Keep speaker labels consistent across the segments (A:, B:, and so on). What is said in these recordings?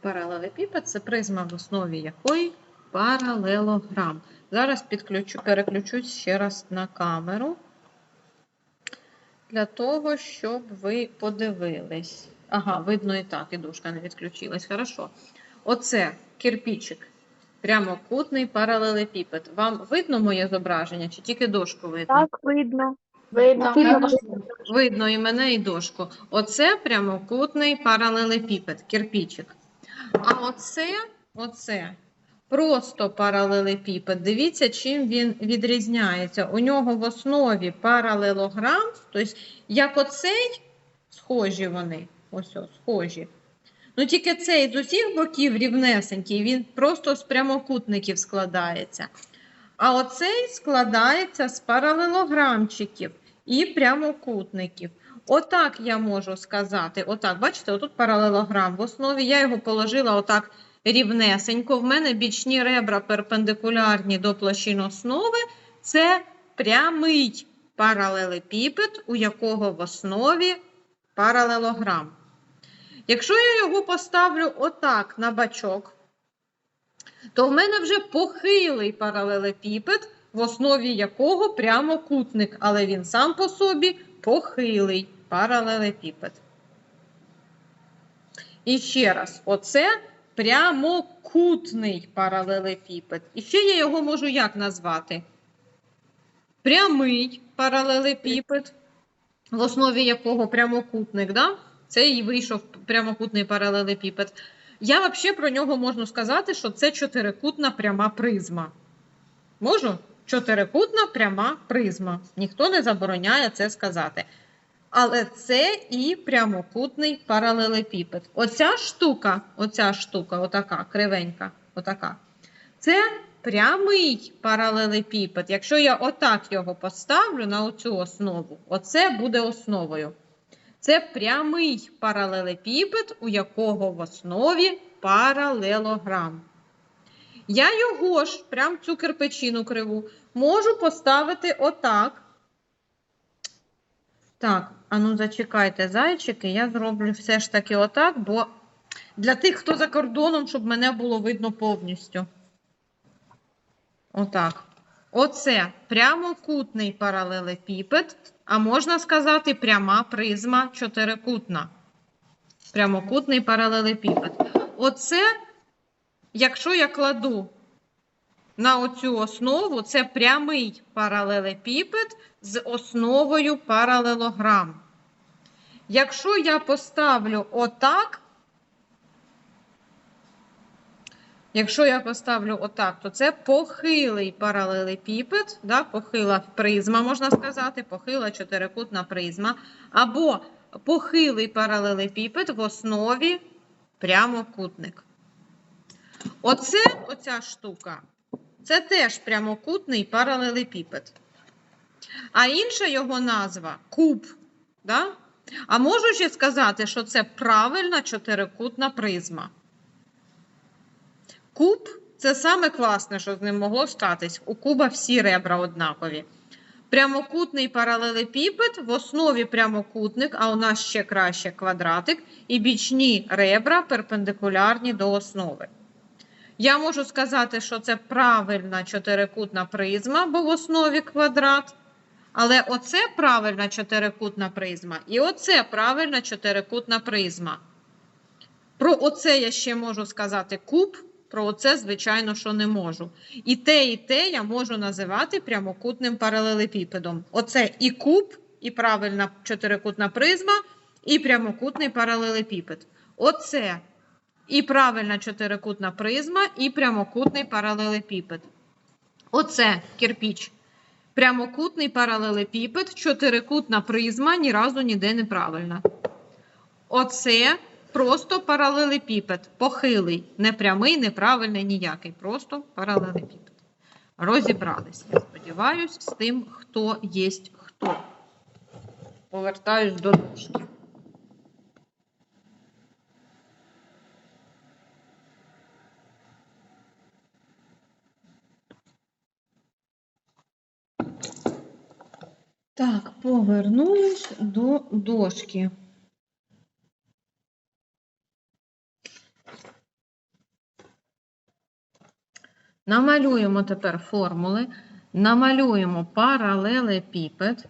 A: Паралелепіпед це призма, в основі якої паралелограм. Зараз підключу, переключусь ще раз на камеру для того, щоб ви подивились. Ага, видно і так, і дужка не відключилась. Хорошо. Оце кирпичик. Прямокутний паралелепіпед. Вам видно моє зображення, чи тільки дошку видно?
B: Так, видно.
C: Видно.
B: Видно.
A: Видно і мене, і дошку. Оце прямокутний паралелепіпед, кирпичик. А оце, оце просто паралелепіпед. Дивіться, чим він відрізняється. У нього в основі паралелограм, тобто, як оцей, схожі вони. Ось, ось схожі. Ну, тільки цей з усіх боків рівнесенький, він просто з прямокутників складається. А оцей складається з паралелограмчиків і прямокутників. Отак я можу сказати. Отак, бачите, отут паралелограм. В основі я його положила отак рівнесенько. В мене бічні ребра перпендикулярні до площин основи. Це прямий паралелепіпед, у якого в основі паралелограм. Якщо я його поставлю отак на бачок, то в мене вже похилий паралелепіпед, в основі якого прямокутник, але він сам по собі похилий паралелепіпед. І ще раз, оце прямокутний паралелепіпед. І ще я його можу як назвати? Прямий паралелепіпед, в основі якого прямокутник, да? це і вийшов прямокутний паралелепіпед. Я взагалі про нього можу сказати, що це чотирикутна пряма призма. Можу? Чотирикутна пряма призма. Ніхто не забороняє це сказати. Але це і прямокутний паралелепіпед. Оця штука, оця штука, отака, кривенька, отака. Це прямий паралелепіпед. Якщо я отак його поставлю на оцю основу, оце буде основою. Це прямий паралелепіпед, у якого в основі паралелограм. Я його ж, прям цю кирпичину криву, можу поставити отак. Так, а ну зачекайте, зайчики, я зроблю все ж таки отак, бо для тих, хто за кордоном, щоб мене було видно повністю. Отак. Оце прямокутний паралелепіпед, а можна сказати пряма призма чотирикутна. Прямокутний паралелепіпед. Оце, якщо я кладу на оцю основу, це прямий паралелепіпед з основою паралелограм. Якщо я поставлю отак, Якщо я поставлю отак, то це похилий паралелепіпед, да, похила призма, можна сказати, похила чотирикутна призма, або похилий паралелепіпед в основі прямокутник. Оце, оця штука, це теж прямокутний паралелепіпед. А інша його назва куб. Да? А можу ще сказати, що це правильна чотирикутна призма. Куб це саме класне, що з ним могло статись. У куба всі ребра однакові. Прямокутний паралелепіпед, в основі прямокутник, а у нас ще краще квадратик, і бічні ребра перпендикулярні до основи. Я можу сказати, що це правильна чотирикутна призма, бо в основі квадрат. Але оце правильна чотирикутна призма, і оце правильна чотирикутна призма. Про оце я ще можу сказати куб. Про це, звичайно, що не можу. І те, і те я можу називати прямокутним паралелепіпедом. Оце і куб, і правильна чотирикутна призма, і прямокутний паралелепіпед. Оце і правильна чотирикутна призма, і прямокутний паралелепіпед. Оце кирпіч. Прямокутний паралелепіпед, чотирикутна призма, ні разу ніде не правильна. Оце просто паралелепіпед, похилий, не прямий, неправильний, ніякий. Просто паралелепіпед. Розібрались, я сподіваюся, з тим, хто є хто. Повертаюсь до дошки. повернулись до дошки. Намалюємо тепер формули, намалюємо паралелепіпед.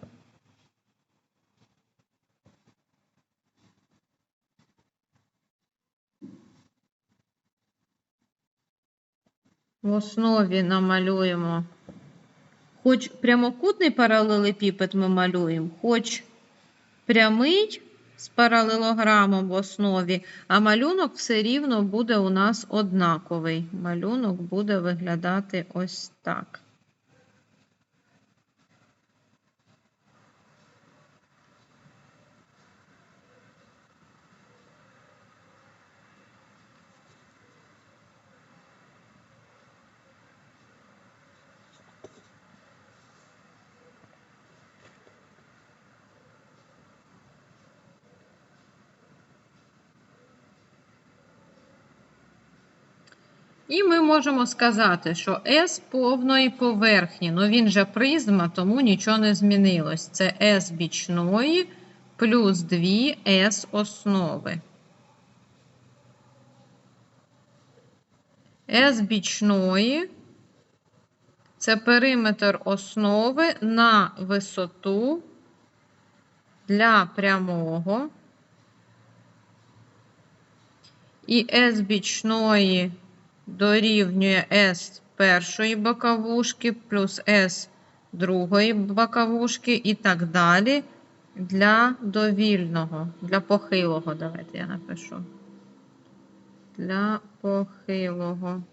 A: В основі намалюємо хоч прямокутний паралелепіпед ми малюємо, хоч прямий з паралелограмом в основі, а малюнок все рівно буде у нас однаковий. Малюнок буде виглядати ось так. І ми можемо сказати, що S повної поверхні, ну він же призма, тому нічого не змінилось. Це S бічної плюс 2 S основи. S бічної це периметр основи на висоту для прямого. І S бічної дорівнює S першої боковушки плюс S другої боковушки і так далі для довільного, для похилого. Давайте я напишу. Для похилого.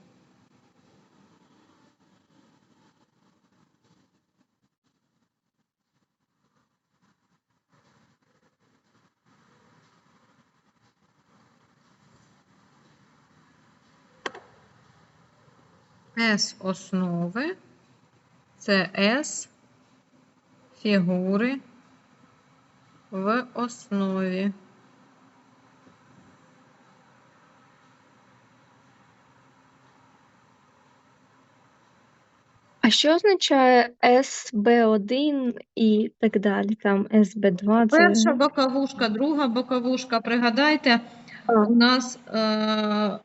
A: S основи це S фігури в основі.
B: А що означає СБ1 і так далі? Там СБ2 це.
A: Перша боковушка, друга боковушка. Пригадайте, у нас, е,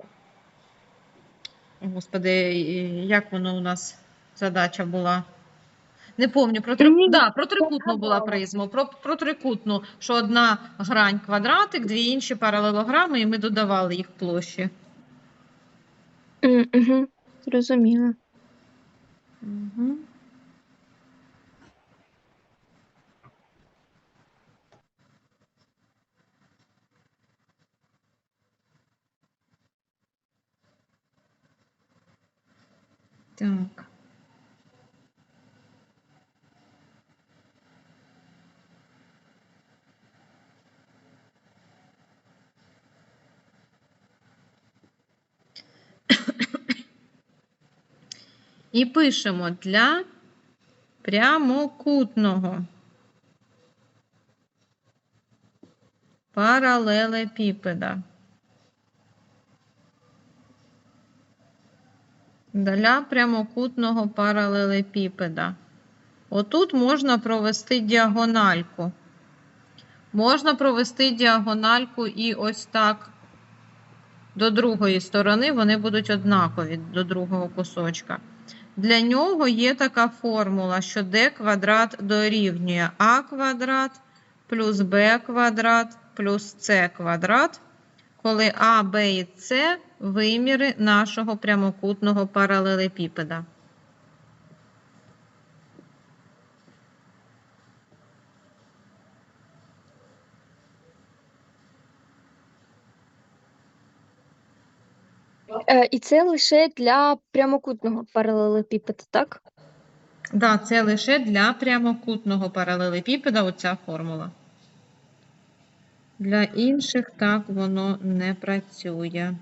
A: господи, як воно у нас задача була? Не пам'ятаю, про, три... Да, про трикутну була призму. Про, про трикутну, що одна грань квадратик, дві інші паралелограми, і ми додавали їх площі.
B: Угу, Зрозуміло.
A: Угу. Так. І пишемо для прямокутного паралелепіпеда. Для прямокутного паралелепіпеда. Отут можна провести діагональку. Можна провести діагональку і ось так до другої сторони, вони будуть однакові до другого кусочка. Для нього є така формула, що d квадрат дорівнює а квадрат плюс b квадрат плюс c квадрат, коли а, b і c виміри нашого прямокутного паралелепіпеда.
B: Е, і це лише для прямокутного паралелепіпеда, так?
A: Да, це лише для прямокутного паралелепіпеда оця формула. Для інших так воно не працює.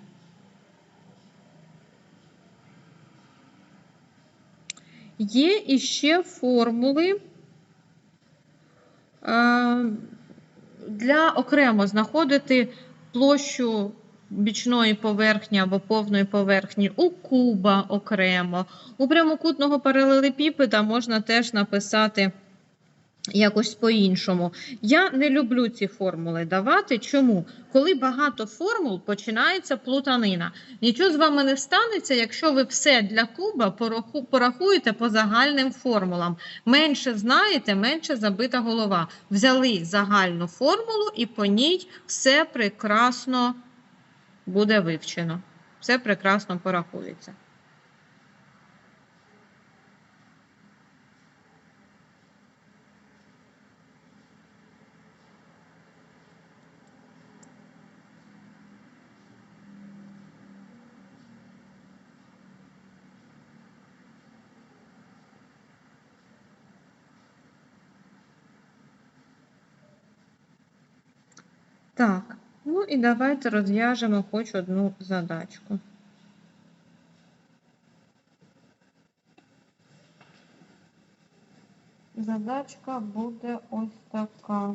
A: Є іще формули е, для окремо знаходити площу бічної поверхні або повної поверхні у куба окремо. У прямокутного паралелепіпеда можна теж написати якось по-іншому. Я не люблю ці формули давати. Чому? Коли багато формул, починається плутанина. Нічого з вами не станеться, якщо ви все для куба порахуєте по загальним формулам. Менше знаєте, менше забита голова. Взяли загальну формулу і по ній все прекрасно буде вивчено. Все прекрасно порахується. Так, ну і давайте розв'яжемо хоч одну задачку. Задачка буде ось така.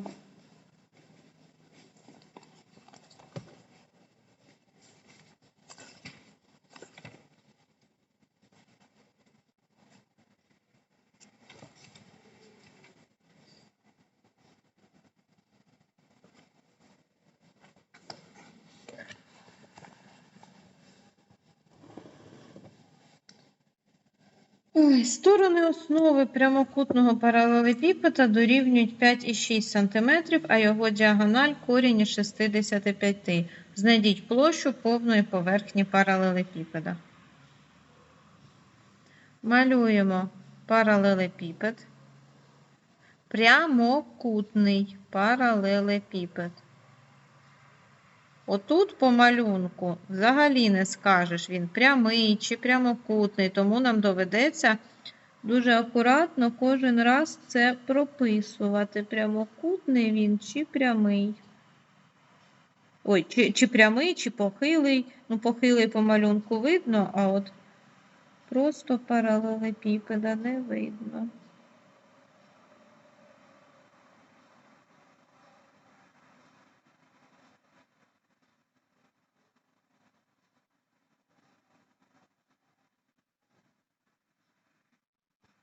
A: Сторони основи прямокутного паралелепіпеда дорівнюють 5,6 см, а його діагональ корінь із 65. Знайдіть площу повної поверхні паралелепіпеда. Малюємо паралелепіпед. Прямокутний паралелепіпед. Отут по малюнку взагалі не скажеш, він прямий чи прямокутний, тому нам доведеться дуже акуратно кожен раз це прописувати. Прямокутний він чи прямий. Ой, чи, чи прямий, чи похилий. Ну, похилий по малюнку видно, а от просто паралелепіпеда не видно.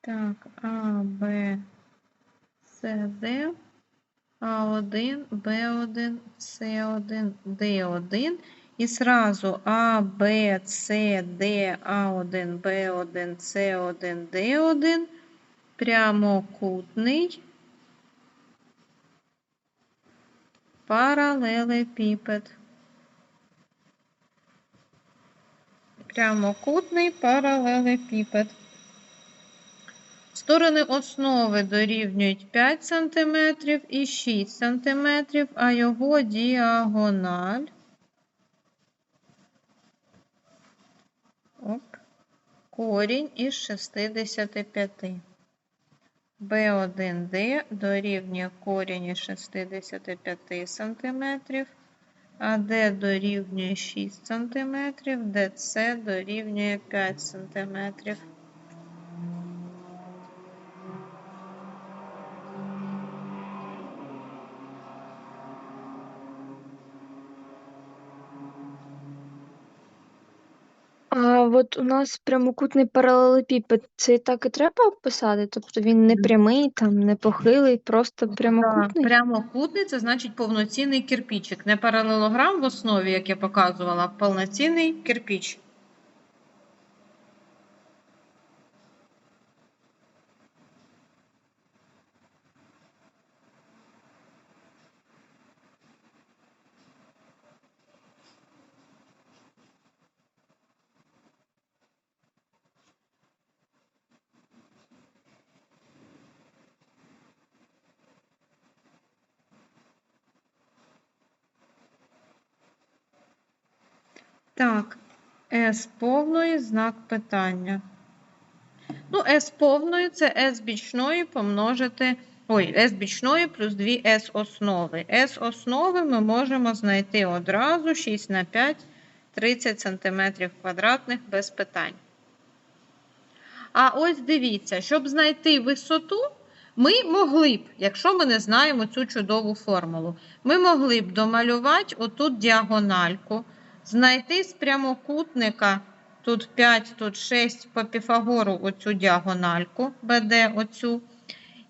A: Так, А, Б, С, Д, А1, Б1, С1, Д1. І сразу А, Б, С, Д, А1, Б1, С1, Д1 прямокутний паралелепіпед. Прямокутний паралелепіпед. Сторони основи дорівнюють 5 см і 6 см, а його діагональ оп, корінь із 65. B1D дорівнює корінь із 65 см, а D дорівнює 6 см, DC дорівнює 5 см.
B: А от у нас прямокутний паралелепіпед, це так і треба писати? Тобто він не прямий, там, не похилий, просто прямокутний?
A: Так, прямокутний це значить повноцінний кирпичик. Не паралелограм в основі, як я показувала, а повноцінний кирпич. Так, S повної знак питання. Ну, S повної це S бічної помножити. Ой, S бічної плюс 2 S основи. S основи ми можемо знайти одразу 6 на 5, 30 см квадратних без питань. А ось дивіться, щоб знайти висоту, ми могли б, якщо ми не знаємо цю чудову формулу, ми могли б домалювати отут діагональку, знайти з прямокутника тут 5, тут 6 по Піфагору оцю діагональку, БД оцю.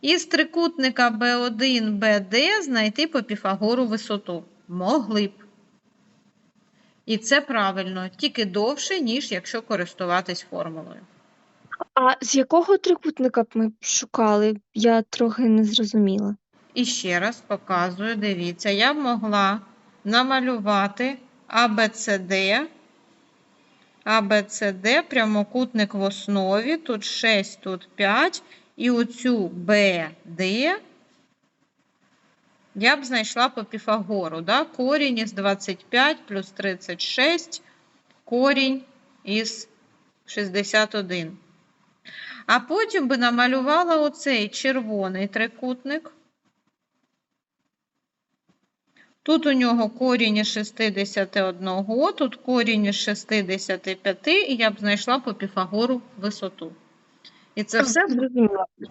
A: із трикутника B1, BD знайти по Піфагору висоту? Могли б. І це правильно, тільки довше, ніж якщо користуватись формулою.
B: А з якого трикутника б ми шукали? Я трохи не зрозуміла.
A: І ще раз показую, дивіться, я б могла намалювати ABCD, ABCD, прямокутник в основі, тут 6, тут 5, і оцю BD я б знайшла по Піфагору, да? корінь із 25 плюс 36, корінь із 61. А потім би намалювала оцей червоний трикутник. Тут у нього корінь із 61, тут корінь із 65, і я б знайшла по Піфагору висоту. І це все,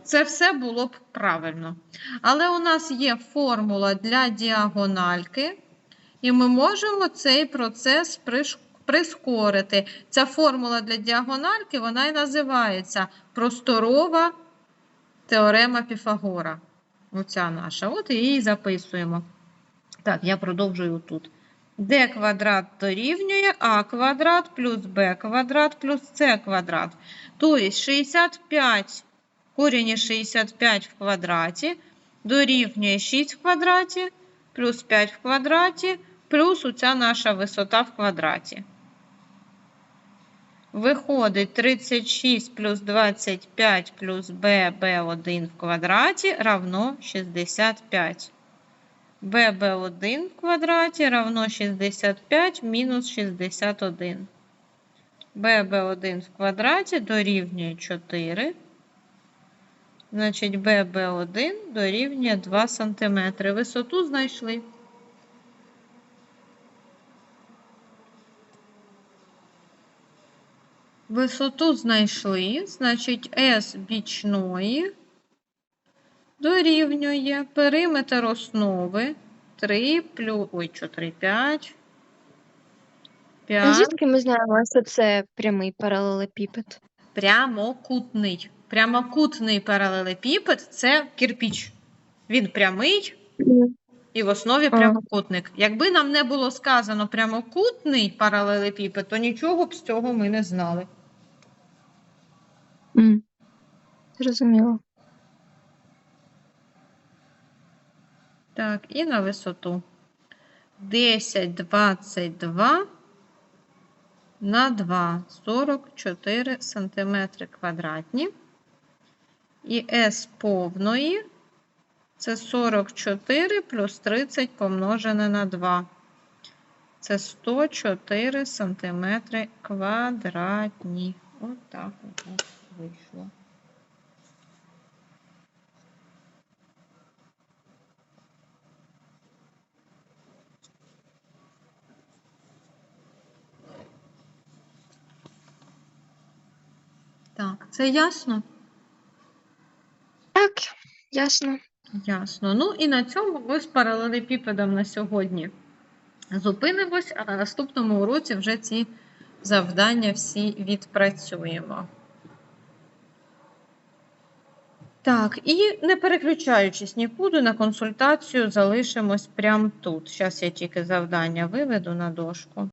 A: це все було б правильно. Але у нас є формула для діагональки, і ми можемо цей процес прискорити. Ця формула для діагональки, вона і називається просторова теорема Піфагора. Оця наша. От її записуємо. Так, я продовжую тут. d квадрат дорівнює а квадрат плюс b квадрат плюс c квадрат. Тобто 65, корінь із 65 в квадраті дорівнює 6 в квадраті плюс 5 в квадраті плюс оця наша висота в квадраті. Виходить 36 плюс 25 плюс b, b1 в квадраті равно 65. Bb1 в квадраті равно 65 мінус 61. bb1 в квадраті дорівнює 4. Значить, bb1 дорівнює 2 см. Висоту знайшли. Висоту знайшли, значить, S бічної дорівнює периметр основи 3 плюс, ой, 4, 5. 5
B: звідки ми знаємо, що це прямий паралелепіпед?
A: прямокутний. Прямокутний паралелепіпед це кирпіч. Він прямий і в основі прямокутник. Якби нам не було сказано прямокутний паралелепіпед, то нічого б з цього ми не знали.
B: Зрозуміло.
A: Так, і на висоту. 10, 22 на 2, 44 сантиметри квадратні. І S повної це 44 плюс 30 помножене на 2. Це 104 сантиметри квадратні. От так от вийшло. Так, це ясно?
B: Так, ясно.
A: Ясно. Ну і на цьому ми з паралелепіпедом на сьогодні зупинимось, а на наступному уроці вже ці завдання всі відпрацюємо. Так, і не переключаючись нікуди, на консультацію залишимось прямо тут. Зараз я тільки завдання виведу на дошку.